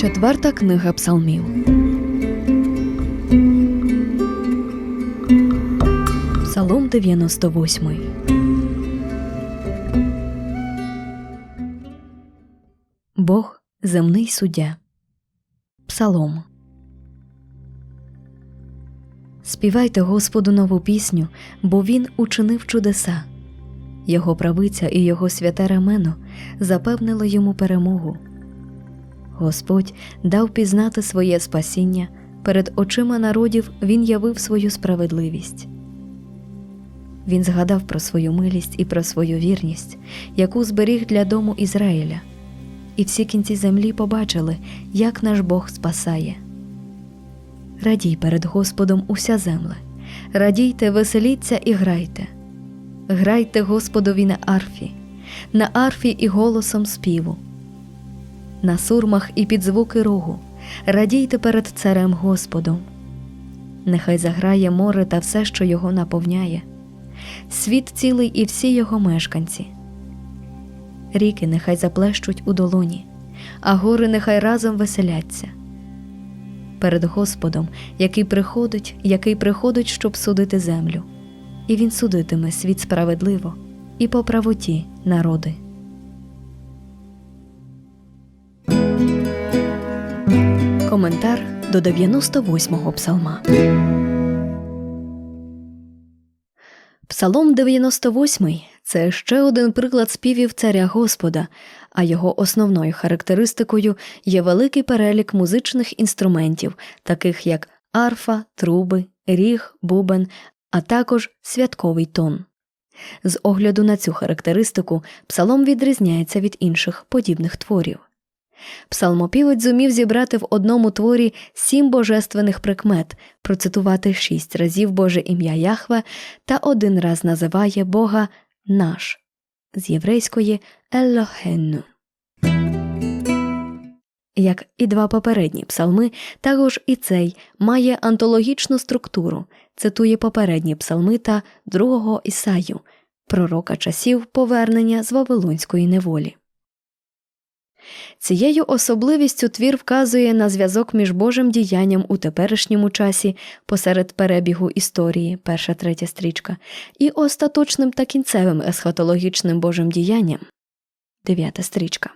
Четверта книга псалмів. Псалом 98. Бог земний суддя. Псалом. Співайте Господу нову пісню, бо Він учинив чудеса. Його правиця і його святе рамено запевнило йому перемогу. Господь дав пізнати своє спасіння, перед очима народів Він явив свою справедливість. Він згадав про свою милість і про свою вірність, яку зберіг для дому Ізраїля, і всі кінці землі побачили, як наш Бог спасає. Радій перед Господом уся земле, радійте, веселіться і грайте. Грайте Господові на арфі, на арфі і голосом співу на сурмах і під звуки рогу, радійте перед царем Господом. Нехай заграє море та все, що його наповняє, світ цілий і всі його мешканці. Ріки нехай заплещуть у долоні, а гори нехай разом веселяться. Перед Господом, який приходить, який приходить, щоб судити землю, і він судитиме світ справедливо і по правоті народи. Коментар до 98-го псалма. Псалом 98 це ще один приклад співів царя Господа, а його основною характеристикою є великий перелік музичних інструментів, таких як арфа, труби, ріг, бубен, а також святковий тон. З огляду на цю характеристику псалом відрізняється від інших подібних творів. Псалмопівець зумів зібрати в одному творі сім божественних прикмет, процитувати шість разів Боже ім'я Яхве та один раз називає Бога наш з єврейської Еллохенну. Як і два попередні псалми, також і цей має антологічну структуру, цитує попередні псалми та другого Ісаю, пророка часів повернення з Вавилонської неволі. Цією особливістю твір вказує на зв'язок між Божим діянням у теперішньому часі посеред перебігу історії, перша третя стрічка, і остаточним та кінцевим есхатологічним Божим діянням, дев'ята стрічка.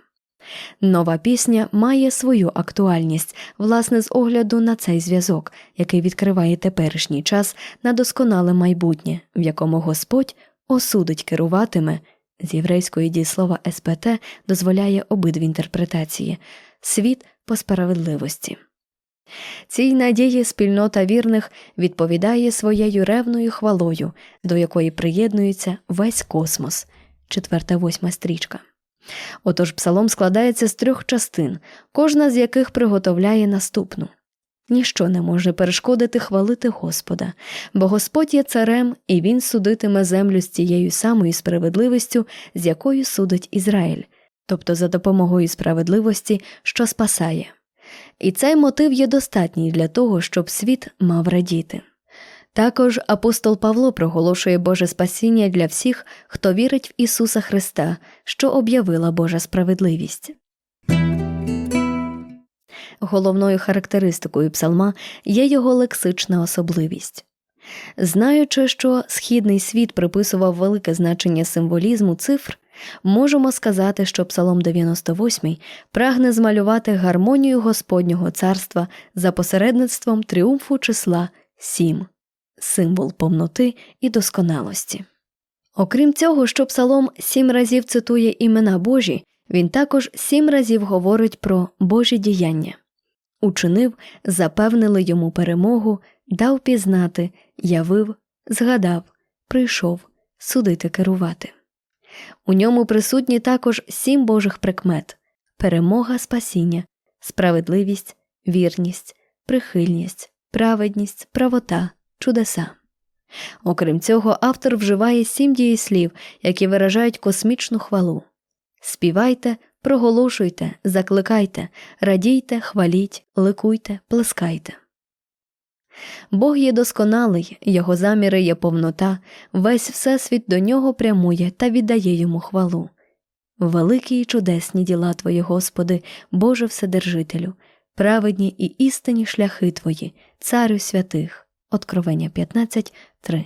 Нова пісня має свою актуальність, власне, з огляду на цей зв'язок, який відкриває теперішній час на досконале майбутнє, в якому Господь осудить керуватиме з єврейської дієслова СПТ дозволяє обидві інтерпретації світ по справедливості. Цій надії спільнота вірних відповідає своєю ревною хвалою, до якої приєднується весь космос, четверта восьма стрічка. Отож псалом складається з трьох частин, кожна з яких приготовляє наступну. Ніщо не може перешкодити хвалити Господа, бо Господь є царем, і він судитиме землю з тією самою справедливістю, з якою судить Ізраїль, тобто за допомогою справедливості, що спасає. І цей мотив є достатній для того, щоб світ мав радіти. Також апостол Павло проголошує Боже спасіння для всіх, хто вірить в Ісуса Христа, що об'явила Божа справедливість. Головною характеристикою псалма є його лексична особливість. Знаючи, що східний світ приписував велике значення символізму цифр, можемо сказати, що Псалом 98 прагне змалювати гармонію Господнього царства за посередництвом тріумфу числа сім, символ повноти і досконалості. Окрім цього, що Псалом сім разів цитує імена Божі, він також сім разів говорить про Божі діяння учинив, запевнили йому перемогу, дав пізнати, явив, згадав, прийшов судити керувати. У ньому присутні також сім божих прикмет перемога спасіння, справедливість, вірність, прихильність, праведність, правота, чудеса. Окрім цього, автор вживає сім дієслів, які виражають космічну хвалу. Співайте, проголошуйте, закликайте, радійте, хваліть, ликуйте, плескайте. Бог є досконалий, його заміри є повнота, весь всесвіт до нього прямує та віддає йому хвалу. Великі й чудесні діла Твої, Господи, Боже Вседержителю, праведні і істинні шляхи твої, царю святих. Откровення 15.3